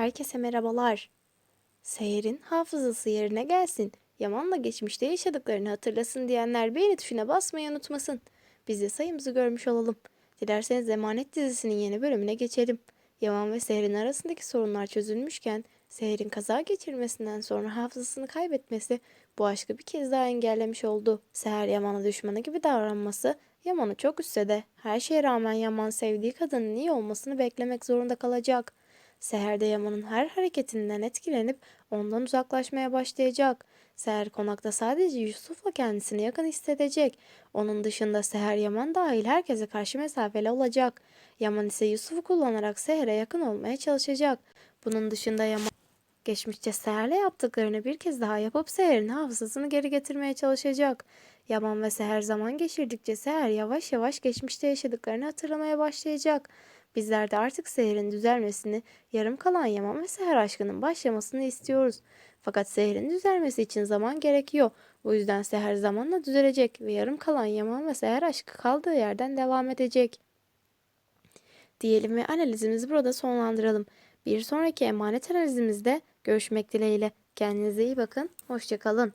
herkese merhabalar. Seher'in hafızası yerine gelsin. Yaman'la geçmişte yaşadıklarını hatırlasın diyenler beğeni tuşuna basmayı unutmasın. Biz de sayımızı görmüş olalım. Dilerseniz Emanet dizisinin yeni bölümüne geçelim. Yaman ve Seher'in arasındaki sorunlar çözülmüşken Seher'in kaza geçirmesinden sonra hafızasını kaybetmesi bu aşkı bir kez daha engellemiş oldu. Seher Yaman'a düşmanı gibi davranması Yaman'ı çok üstse de her şeye rağmen Yaman sevdiği kadının iyi olmasını beklemek zorunda kalacak. Seher de Yaman'ın her hareketinden etkilenip ondan uzaklaşmaya başlayacak. Seher konakta sadece Yusuf'la kendisini yakın hissedecek. Onun dışında Seher Yaman dahil herkese karşı mesafeli olacak. Yaman ise Yusuf'u kullanarak Seher'e yakın olmaya çalışacak. Bunun dışında Yaman geçmişte Seher'le yaptıklarını bir kez daha yapıp Seher'in hafızasını geri getirmeye çalışacak. Yaman ve Seher zaman geçirdikçe Seher yavaş yavaş geçmişte yaşadıklarını hatırlamaya başlayacak. Bizler de artık Seher'in düzelmesini, yarım kalan Yaman ve Seher aşkının başlamasını istiyoruz. Fakat Seher'in düzelmesi için zaman gerekiyor. Bu yüzden Seher zamanla düzelecek ve yarım kalan Yaman ve Seher aşkı kaldığı yerden devam edecek. Diyelim ve analizimizi burada sonlandıralım. Bir sonraki emanet analizimizde görüşmek dileğiyle. Kendinize iyi bakın. Hoşçakalın.